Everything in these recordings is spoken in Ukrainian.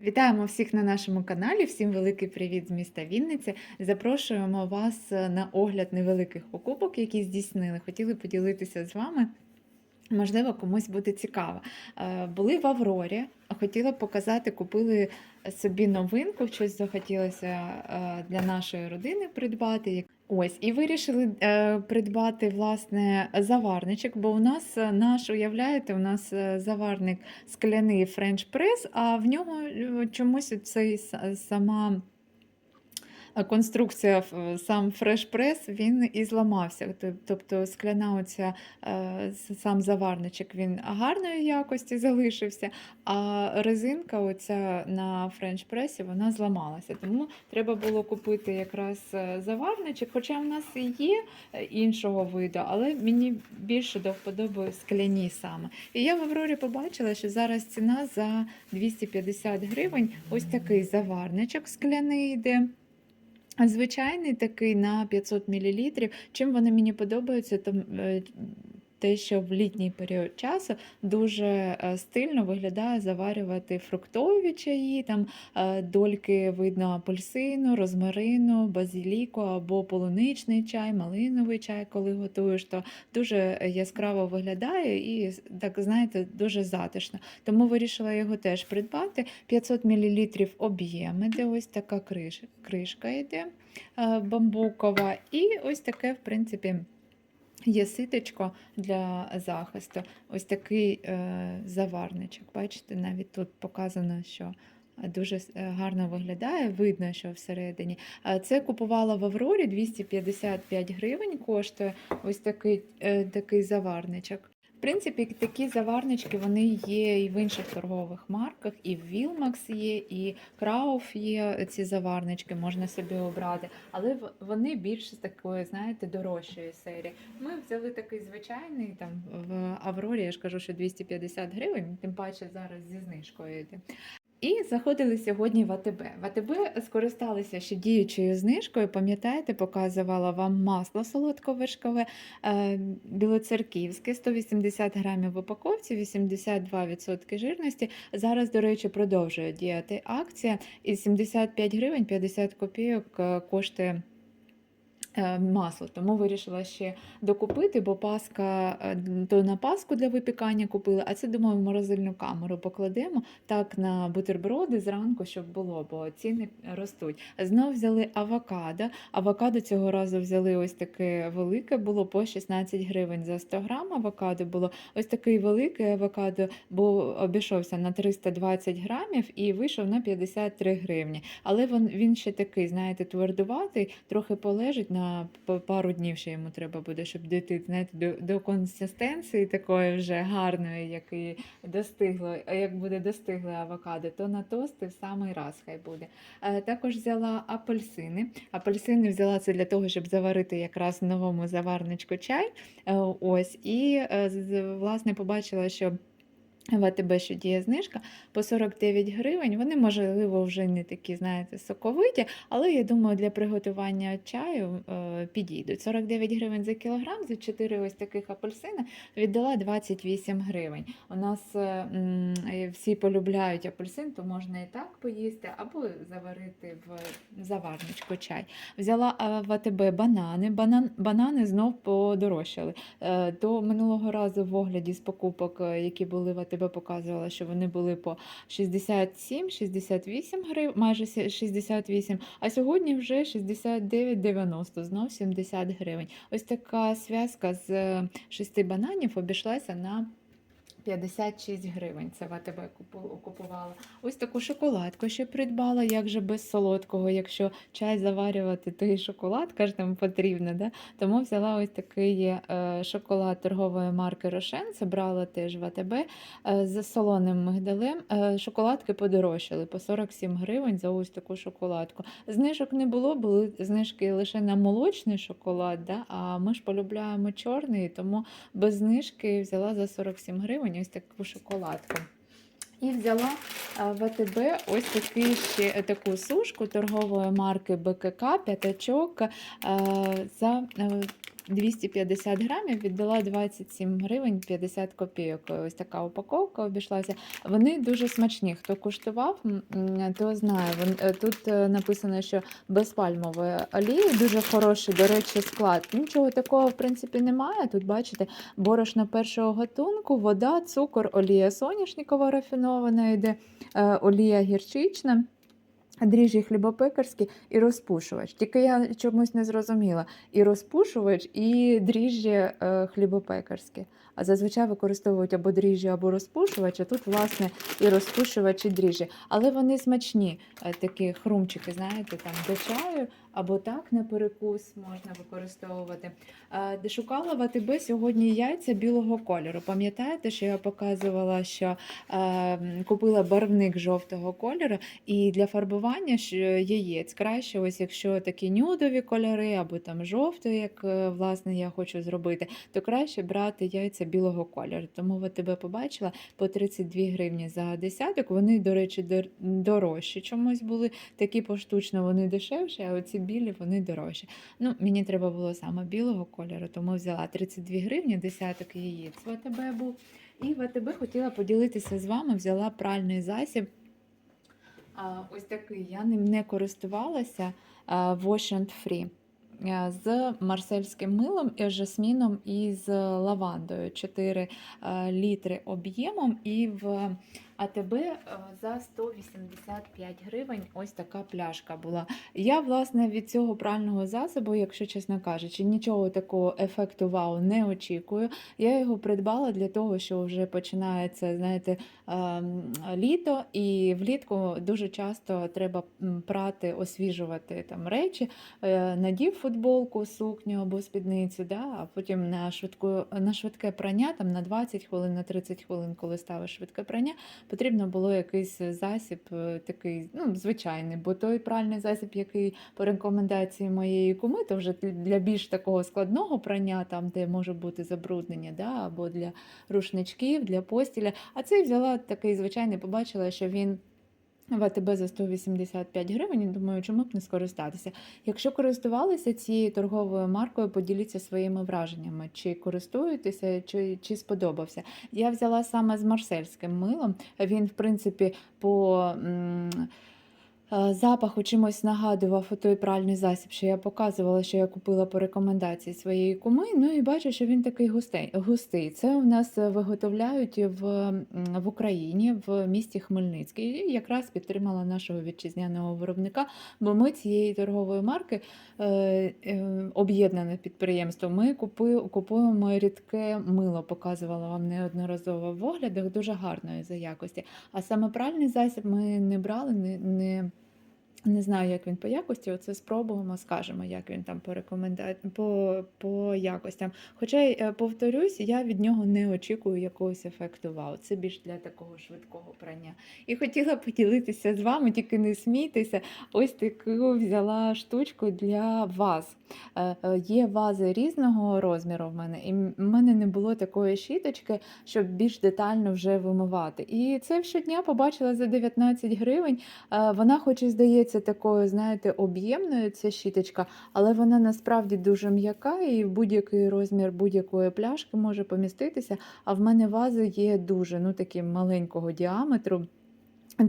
Вітаємо всіх на нашому каналі. Всім великий привіт з міста Вінниці. Запрошуємо вас е, на огляд невеликих покупок, які здійснили. Хотіли поділитися з вами. Можливо, комусь буде цікаво. Е, Були в Аврорі, хотіла показати, купили собі новинку, щось захотілося е, для нашої родини придбати. Ось, і вирішили е, придбати власне заварничок, бо у нас е, наш, уявляєте, у нас е, заварник скляний френч прес, а в нього е, чомусь цей сама конструкція, сам фреш-прес, він і зламався. Тобто скляна оця, е, сам заварничок він гарної якості залишився, а резинка оця на френч-пресі вона зламалася. Тому треба було купити якраз е, заварничок, хоча в нас і є е, іншого виду, але мені більше до вподоби скляні саме. І я в Аврорі побачила, що зараз ціна за 250 гривень ось такий заварничок скляний йде. Звичайний такий на 500 мл. Чим вони мені подобаються, то те, що в літній період часу дуже е, стильно виглядає заварювати фруктові чаї, там е, дольки видно апельсину, розмарину, базиліку або полуничний чай, малиновий чай, коли готуєш, то дуже яскраво виглядає і так знаєте, дуже затишно. Тому вирішила його теж придбати. 500 мл об'єм іде, ось така криш, кришка йде е, бамбукова, і ось таке, в принципі. Є ситечко для захисту. Ось такий е, заварничок. Бачите, навіть тут показано, що дуже е, гарно виглядає, видно, що всередині. Це купувала в Аврорі 255 гривень коштує ось такий, е, такий заварничок. В принципі, такі заварнички вони є і в інших торгових марках, і в Wilmax є, і Крауф є ці заварнички, можна собі обрати, але вони більше з такої, знаєте, дорожчої серії. Ми взяли такий звичайний там в Аврорі, я ж кажу, що 250 гривень, тим паче зараз зі знижкою йде. І заходили сьогодні в АТБ. В АТБ скористалися ще діючою знижкою. Пам'ятаєте, показувала вам масло солодковишкове е, білоцерківське, 180 грамів в упаковці, 82% жирності. Зараз, до речі, продовжує діяти акція. І 75 гривень 50 копійок е, коштує. Е, Масло, тому вирішила ще докупити, бо паска е, то на паску для випікання купили, а це думаю в морозильну камеру покладемо так на бутерброди зранку, щоб було, бо ціни ростуть. Знов взяли авокадо. Авокадо цього разу взяли ось таке велике, було по 16 гривень за 100 грам. Авокадо було ось такий великий авокадо, бо обійшовся на 320 грамів і вийшов на 53 гривні. Але він, він ще такий, знаєте, твердуватий, трохи полежить на п- пару днів ще йому треба буде, щоб дійти знаєте, до, до консистенції такої вже гарної, якої достигло. Як буде достигле авокадо, то на тости в самий раз хай буде. Е, Також взяла апельсини. Апельсини взяла це для того, щоб заварити якраз новому заварничку чай. Е, Ось, і е, власне побачила, що. В АТБ, що діє знижка по 49 гривень. Вони, можливо, вже не такі, знаєте, соковиті, але я думаю, для приготування чаю е, підійдуть. 49 гривень за кілограм, за 4 ось таких апельсини віддала 28 гривень. У нас е, е, всі полюбляють апельсин, то можна і так поїсти, або заварити в заварничку чай. Взяла е, в АТБ банани. Банан, банани знов подорожчали. Е, До минулого разу в огляді з покупок, е, які були в АТБ, показувала, що вони були по 67-68 гривень, майже сі- 68, а сьогодні вже 69,90, знов 70 гривень. Ось така зв'язка з е, шести бананів обійшлася на 56 гривень. Це в АТБ купувала. Ось таку шоколадку ще придбала, як же без солодкого, якщо чай заварювати, то і шоколадка ж там потрібна. Да? Тому взяла ось такий е, шоколад торгової марки Рошен. Це брала теж в АТБ е, з солоним мигдалем. Е, шоколадки подорожчали по 47 гривень за ось таку шоколадку. Знижок не було, були знижки лише на молочний шоколад, да? а ми ж полюбляємо чорний, тому без знижки взяла за 47 гривень ось таку шоколадку. І взяла е, в АТБ ось таку ще е, таку сушку торгової марки БКК, п'ятачок е, за 250 грамів, віддала 27 гривень 50 копійок. Ось така упаковка обійшлася. Вони дуже смачні. Хто куштував, то знає. Е, Тут е, написано, що без пальмової олії дуже хороший, до речі, склад. Нічого такого, в принципі, немає. Тут бачите, борошно першого гатунку, вода, цукор, олія соняшникова рафінована йде, е, олія гірчична. Дріжджі хлібопекарські і розпушувач. Тільки я чомусь не зрозуміла. І розпушувач, і дріжджі е, хлібопекарські. А зазвичай використовують або дріжджі, або розпушувач, а тут, власне, і розпушувач, і дріжджі. Але вони смачні, е, такі хрумчики, знаєте, там до чаю, або так на перекус можна використовувати. Е, шукала в АТБ сьогодні яйця білого кольору. Пам'ятаєте, що я показувала, що е, купила барвник жовтого кольору, і для фарбування яєць краще, ось якщо такі нюдові кольори, або там жовтий, як власне я хочу зробити, то краще брати яйця білого кольору. Тому тебе побачила по 32 гривні за десяток. Вони, до речі, дорожчі чомусь були. Такі поштучно вони дешевші, а оці білі вони дорожчі. Ну, мені треба було саме білого кольору, тому взяла 32 гривні, десяток яєць в АТБ був. І в АТБ хотіла поділитися з вами, взяла пральний засіб. Ось такий, я ним не користувалася. Wash and Free. А, З марсельським милом, і жасміном і з лавандою 4 літри об'ємом. І в А, за 185 гривень ось така пляшка була. Я, власне, від цього прального засобу, якщо чесно кажучи, нічого такого ефекту вау не очікую. Я його придбала для того, що вже починається, знаєте, ем, літо, і влітку дуже часто треба прати, освіжувати там речі, Е, надів футболку, сукню або спідницю, да, а потім на швидку, на швидке прання, там на 20 хвилин, на 30 хвилин, коли ставиш швидке прання, потрібно було якийсь засіб е, такий, ну, звичайний, бо той пральний засіб, який по рекомендації моєї куми, то вже для більш такого складного прання, там, де може бути забруднення, да, або для рушничків, для постіля. А цей взяла такий звичайний, побачила, що він. В АТБ за 185 гривень, думаю, чому б не скористатися. Якщо користувалися цією торговою маркою, поділіться своїми враженнями, чи користуєтеся, чи, чи сподобався. Я взяла саме з марсельським милом. Він, в принципі, по м, запаху чимось нагадував той пральний засіб, що я показувала, що я купила по рекомендації своєї куми. Ну і бачу, що він такий густий. густий. Це у нас виготовляють в, в Україні, в місті Хмельницький. І якраз підтримала нашого вітчизняного виробника, бо ми цієї торгової марки е, е, об'єднане підприємство. Ми купи, купуємо рідке мило, показувала вам неодноразово в оглядах, дуже гарної за якості. А саме пральний засіб ми не брали, не. не не знаю, як він по якості, оце спробуємо, скажемо, як він там по рекоменда... по, по якостям. Хоча, е, повторюсь, я від нього не очікую якогось ефекту вау. Це більш для такого швидкого прання. І хотіла поділитися з вами, тільки не смійтеся. Ось таку взяла штучку для ваз. Е, е, Є вази різного розміру в мене, і в мене не було такої щіточки, щоб більш детально вже вимивати. І це щодня побачила за 19 гривень. Вона, хоч і здається, такою, знаєте, об'ємною ця щіточка, але вона насправді дуже м'яка і в будь-який розмір будь-якої пляшки може поміститися. А в мене вази є дуже ну, такі маленького діаметру.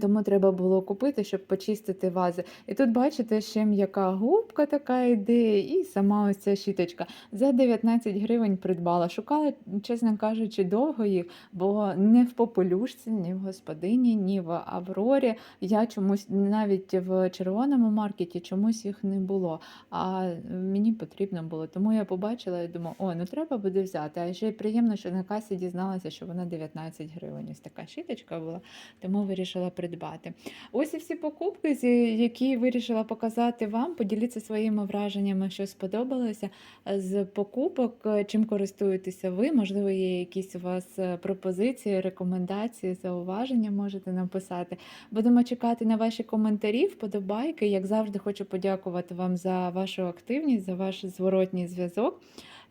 Тому треба було купити, щоб почистити вази. І тут, бачите, ще м'яка губка така йде, і сама ось ця щіточка. За 19 гривень придбала. Шукала, чесно кажучи, довго їх, бо не в попелюшці, ні в господині, ні в Аврорі. Я чомусь навіть в червоному маркеті чомусь їх не було. А мені потрібно було. Тому я побачила і думаю, о, ну треба буде взяти. А ще приємно, що на касі дізналася, що вона 19 гривень. Ось така щіточка була, тому вирішила придбати. Ось і всі покупки, які вирішила показати вам. Поділіться своїми враженнями, що сподобалося з покупок, е, чим користуєтеся ви. Можливо, є якісь у вас е, пропозиції, рекомендації, зауваження можете написати. Будемо чекати на ваші коментарі, вподобайки. Як завжди, хочу подякувати вам за вашу активність, за ваш зворотній зв'язок.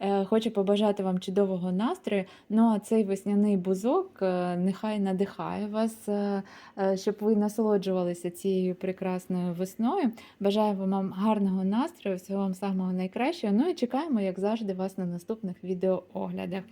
Е, Хочу побажати вам чудового настрою. Ну а цей весняний бузок е, нехай надихає вас, е, щоб ви насолоджувалися цією прекрасною весною. Бажаю вам гарного настрою, всього вам самого найкращого. Ну і чекаємо, як завжди, вас на наступних відеооглядах.